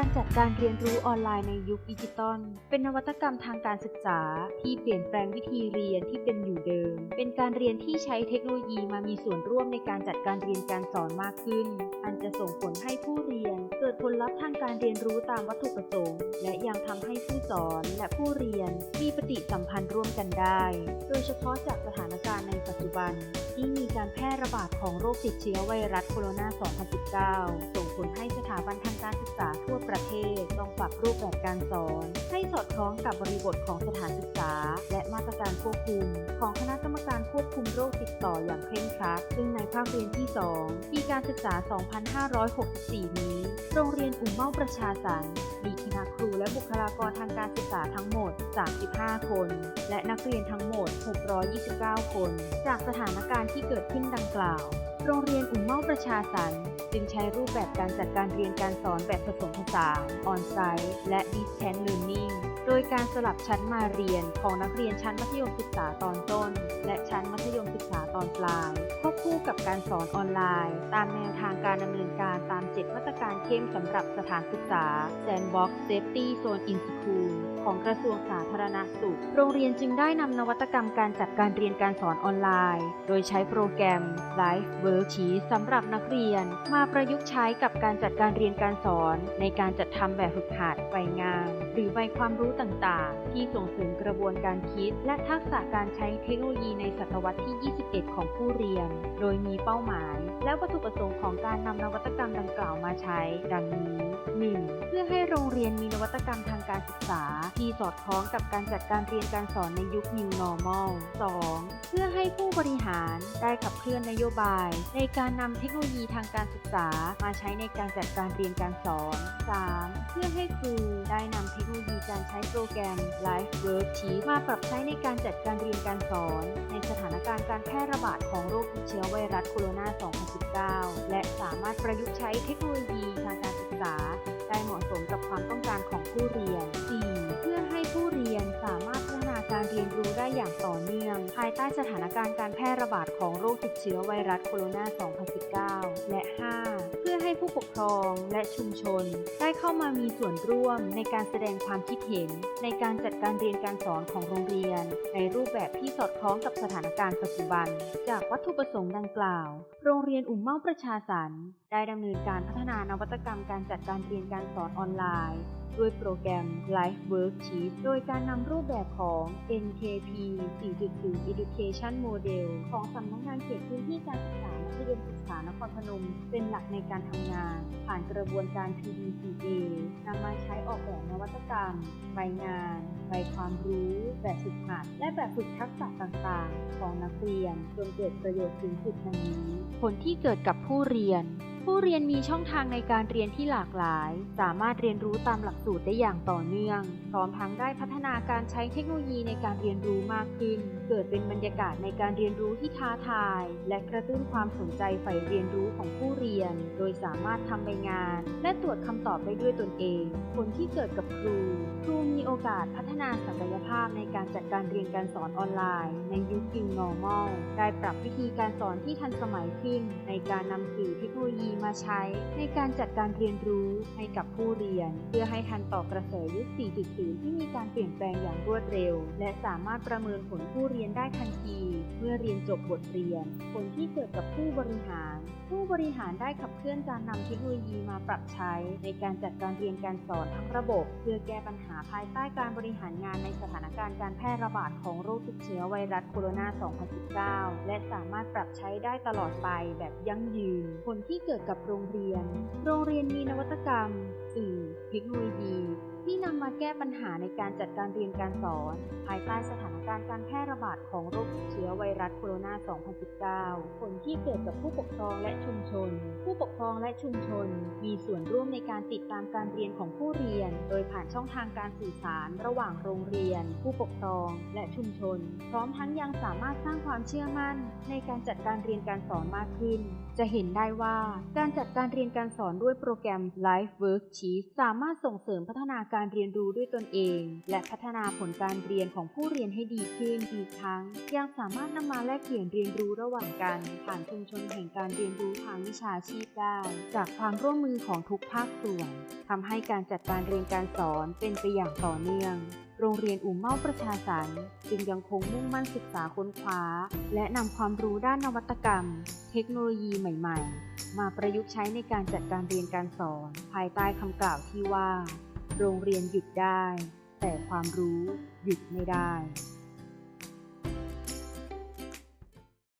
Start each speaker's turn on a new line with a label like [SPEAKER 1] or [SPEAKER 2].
[SPEAKER 1] การจัดการเรียนรู้ออนไลน์ในยุคดิจิตอลเป็นนวัตกรรมทางการศึกษา ที่เปลี่ยนแปลงวิธีเรียนที่เป็นอยู่เดิม เป็นการเรียนที่ใช้เทคโนโลยีมามีส่วนร่วมในการจัดการเรียนการสอนมากขึ้น อันจะส่งผลให้ผู้เรียน เกิดผลลัพธ์ทางการเรียนรู้ตามวัตถุประสงค์ และยังทำให้ผู้สอนและผู้เรียนมีปฏิสัมพันธ์ร่วมกันได้ โดยเฉพาะจากสถานการณ์ในปัจจุบันที่มีการแพร่ระบาดของโรคติดเชื้อไวรัสโคโรนา 2019ส ผลให้สถาบันทางการศึกษาทั่วประเทศต้องปรับรูปแบบการสอน ให้สอดคล้องกับบริบทของสถานศึกษา และมาตรการควบคุม ของคณะกรรมการควบคุมโรคติดต่ออย่างเคร่งครัด ซึ่งในภาคเรียนที่ 2 ปีการศึกษา 2564 นี้ โรงเรียนอุ่มเมาประชาสรรค์มีคณะครูและบุคลากรทางการศึกษาทั้งหมด 35 คน และนักเรียนทั้งหมด 629 คน จากสถานการณ์ที่เกิดขึ้นดังกล่าว โรงเรียนอุ่มเมาประชาสรรค์จึงใช้รูปแบบการจัดการเรียนการสอนแบบผสมผสานออนไซต์และ distance learning โดยการสลับชั้นมาเรียนของนักเรียนชั้นมัธยมศึกษาตอนต้น และชั้นมัธยมศึกษา อนปลายควบคู่กับการสอนออนไลน์ ตามแนวทางการดำเนินการตาม 7 มาตรการเข้มสำหรับสถานศึกษา Sandbox Safety Zone in School ของกระทรวงสาธารณสุข โรงเรียนจึงได้นำนวัตกรรมการจัดการเรียนการสอนออนไลน์ โดยใช้โปรแกรม Live Worksheet สำหรับนักเรียน มาประยุกต์ใช้กับการจัดการเรียนการสอน ในการจัดทำแบบฝึกหัดใบงาน หรือใบความรู้ต่างๆ ที่ส่งเสริมกระบวนการคิด และทักษะการใช้เทคโนโลยีในศตวรรษที่ 21ของผู้เรียน โดยมีเป้าหมาย และวัตถุประสงค์ของการนำนวัตกรรมดังกล่าวมาใช้ ดังนี้ ให้โรงเรียนมีนวัตกรรมทางการศึกษา ที่สอดคล้องกับการจัดการเรียนการสอนในยุค New Normal 2. เพื่อให้ผู้บริหารได้ขับเคลื่อนนโยบาย ในการนำเทคโนโลยีทางการศึกษามาใช้ในการจัดการเรียนการสอน 3. เพื่อให้ครูได้นำเทคโนโลยีการใช้โปรแกรม Live Worksheet มาปรับใช้ในการจัดการเรียนการสอน ในสถานการณ์การแพร่ระบาดของโรคติดเชื้อไวรัสโคโรนา 2019 และสามารถประยุกต์ใช้เทคโนโลยีทางการศึกษา เหมาะสมกับความต้องการของผู้เรียน 4. เพื่อให้ผู้เรียนสามารถพัฒนาการเรียนรู้ได้อย่างต่อเนื่อง ภายใต้สถานการณ์การแพร่ระบาดของโรคติดเชื้อไวรัสโคโรนา 2019 และ ผู้ปกครองและชุมชน ได้เข้ามามีส่วนร่วมในการแสดงความคิดเห็น ในการจัดการเรียนการสอนของโรงเรียน ในรูปแบบที่สอดคล้องกับสถานการณ์ปัจจุบัน จากวัตถุประสงค์ดังกล่าว โรงเรียนอุ่มเมาประชาสรรได้ดำเนินการพัฒนานวัตกรรมการจัดการเรียนการสอนออนไลน์ ด้วยโปรแกรม Live Worksheet โดยการนำรูปแบบของ NKP 4.0 Education Model ของสำนักงานเขตพื้นที่การศึกษามัธยมศึกษานครพนม เป็นหลักในการทำงาน ผ่านกระบวนการ PDCA นำมาใช้ออกแบบนวัตกรรม ใบงาน ใบความรู้ แบบฝึกหัด และแบบฝึกทักษะต่างๆ ของนักเรียนจนเกิดประโยชน์สูงสุดดังนี้ ผลที่เกิดกับผู้เรียน ผู้เรียนมีช่องทางในการเรียนที่หลากหลาย สามารถเรียนรู้ตามหลักสูตรได้อย่างต่อเนื่อง พร้อมทั้งได้พัฒนาการใช้เทคโนโลยีในการเรียนรู้มากขึ้น เกิดเป็นบรรยากาศในการเรียนรู้ที่ท้าทาย และกระตุ้นความสนใจใฝ่เรียนรู้ของผู้เรียน โดยสามารถทำใบงาน และตรวจคำตอบได้ด้วยตนเอง ผลที่เกิดกับครู ครูมีโอกาสพัฒนาศักยภาพในการจัดการเรียนการสอนออนไลน์ ในยุค New Normal ได้ปรับวิธีการสอนที่ทันสมัยขึ้น ในการนำสื่อเทคโนโลยีมาใช้ ในการจัดการเรียนรู้ให้กับผู้เรียน เพื่อให้ทันต่อกระแสยุค 4.0 ที่มีการเปลี่ยนแปลงอย่างรวดเร็ว และสามารถประเมินผลผู้เรียนียนได้ทันที เมื่อเรียนจบบทเรียน ผลที่เกิดกับผู้บริหาร ผู้บริหารได้ขับเคลื่อนการนำเทคโนโลยีมาปรับใช้ ในการจัดการเรียนการสอนทั้งระบบ เพื่อแก้ปัญหาภายใต้การบริหารงานในสถานการณ์การแพร่ระบาดของโรคติดเชื้อไวรัสโคโรนา 2019 และสามารถปรับใช้ได้ตลอดไปแบบยั่งยืน ผลที่เกิดกับโรงเรียน โรงเรียนมีนวัตกรรมสื่อเทคโนโลยี ที่นำมาแก้ปัญหาในการจัดการเรียนการสอน ภายใต้สถานการณ์การแพร่ระบาดของโรคติดเชื้อไวรัสโคโรนา 2019 ผลที่เกิดกับผู้ปกครองและชุมชน ผู้ปกครองและชุมชน มีส่วนร่วมในการติดตามการเรียนของผู้เรียน โดยผ่านช่องทางการสื่อสาร ระหว่างโรงเรียน ผู้ปกครอง และชุมชน พร้อมทั้งยังสามารถสร้างความเชื่อมั่น ในการจัดการเรียนการสอนมากขึ้น จะเห็นได้ว่าการจัดการเรียนการสอนด้วยโปรแกรม Live Worksheet สามารถส่งเสริมพัฒนาการการเรียนรู้ด้วยตนเอง และพัฒนาผลการเรียนของผู้เรียนให้ดีขึ้นอีกทั้ง ยังสามารถนำมาแลกเปลี่ยนเรียนรู้ระหว่างกัน ผ่านชุมชนแห่งการเรียนรู้ทางวิชาชีพได้ จากความร่วมมือของทุกภาคส่วนทำให้การจัดการเรียนการสอนเป็นไปอย่างต่อเนื่องโรงเรียนอุ่มเมาประชาสรรค์จึงยังคงมุ่งมั่นศึกษาค้นคว้า และนำความรู้ด้านนวัตกรรม เทคโนโลยีใหม่ ๆ มาประยุกต์ใช้ในการจัดการเรียนการสอน ภายใต้คำกล่าวที่ว่า โรงเรียนหยุดได้ แต่ความรู้หยุดไม่ได้